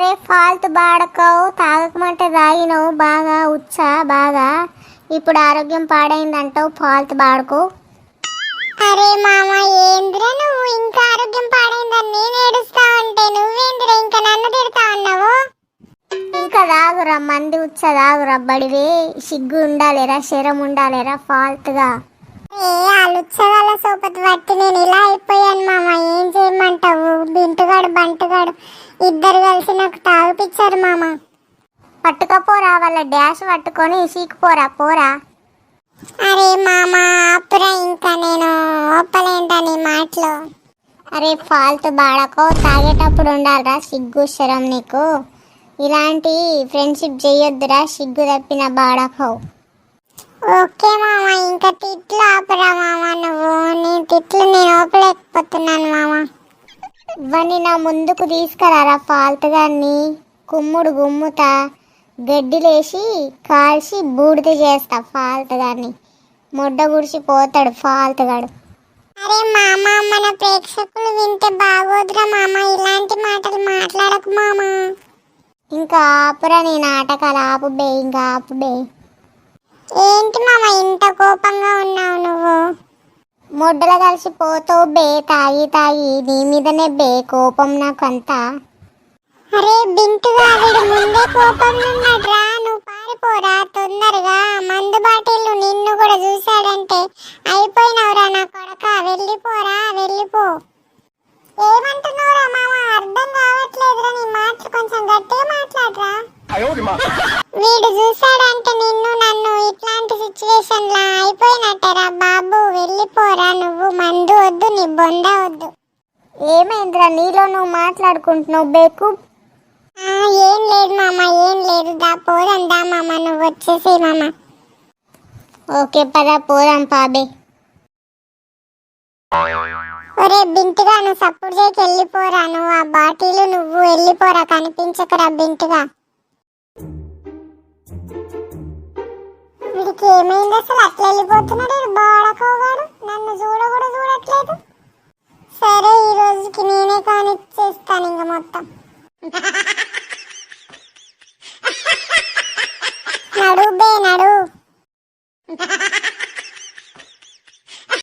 అరే ఫాల్తు బాడకవు తాగకమంటే తాగినవు బాగా ఉచ్చా బాగా? ఇప్పుడు ఆరోగ్యం పాడైందంటావు ఫాల్తు బాడకు. అరే మామ ఏంద్రా నువ్వు? ఇంకా ఆరోగ్యం పాడైందని నేను ఏడుస్తా ఉంటే నువ్వేంద్రా? ఇంకా నన్ను తిడతా ఉన్నావు? ఇంకా తాగురా మంది ఉచ్చ తాగురా బడివే. సిగ్గు ఉండాలేరా శరం ఉండాలేరా ఫాల్తుగా ఏ సోపతి బట్టి నేను ఇలా అయిపోయాను మామ. ఏం చేయమంటావు? బింటుగాడు బంటుగాడు. ఇద్దరు కలిసి నాకు తాగిపిచ్చారు మామ. పట్టుకపోరా వాళ్ళ డాష్ పట్టుకొని సీకుపోరా పోరా. అరే మామ అప్పురా ఇంకా నేను. ఒప్పలేంటని మాటలు? అరే ఫాల్తు బాడకో తాగేటప్పుడు ఉండాలిరా సిగ్గు శరం నీకు. ఇలాంటి ఫ్రెండ్షిప్ చేయొద్దురా సిగ్గు తప్పిన బాడకో. ఓకే మామ ఇంకా తిట్లు ఆపరా మామ నువ్వు. నీ తిట్లు నేను ఓపలేకపోతున్నాను మామ. ఇవన్నీ నా ముందుకు తీసుకురారా ఫాల్తుగాన్ని కుమ్ముడు గుమ్ముతా. గడ్డిలేసి కాల్చి బూడిద చేస్తా ఫాల్తుగాన్ని ముడ్డ గుడిసి పోతాడు ఫాల్తుగాడు. అరే మామ మన ప్రేక్షకులు వింటే బాగోదురా మామ. ఇలాంటి మాటలు మాట్లాడకు మామ. ఇంకా ఆపురా నీ నాటకాలు ఆపుబే ఇంకా ఆపుబే. ఏంటి మామ ఇంత కోపంగా ఉన్నావు నువ్వు? ముడ్డలు కలిసి పోతావు బే తాగి తాగి. నీ మీదనే బే కోపం నాకు అంతా అరే బింటుగా వీడు ముందే కోపంలో ఉన్నాడ్రా నువ్వు పారిపోరా తొందరగా. మందు బాటిల్లు నిన్ను కూడా చూశాడంటే అయిపోయినవురా నా కొడక. వెళ్ళిపోరా వెళ్ళిపో. ఏమంటున్నావురా మామ? అర్థం కావట్లేదురా నీ కొంచెం గట్టిగా మాట్లాడరా. వీడు చూశాడంటే నిన్ను మందు వద్దు నీ బొంద వద్దు. ఏమైందిరా? నీలో నువ్వు మాట్లాడుకుంటున్నావు బేకు. ఏం లేదు మామ ఏం లేదు. దా పోదాం దా మామ నువ్వు వచ్చేసి మామ. ఓకే పదా పోదాం పాబే. ఒరే బింటుగా నువ్వు సప్పుడు చేయకి వెళ్ళిపోరా. నువ్వు ఆ బాటిల్ నువ్వు వెళ్ళిపోరా కనిపించకరా బింటుగా. వీడికి ఏమైంది అసలు? అట్లా వెళ్ళిపోతున్నాడు బాడకోగాడు. నన్ను చూడ మొత్తం. నడుబే నడు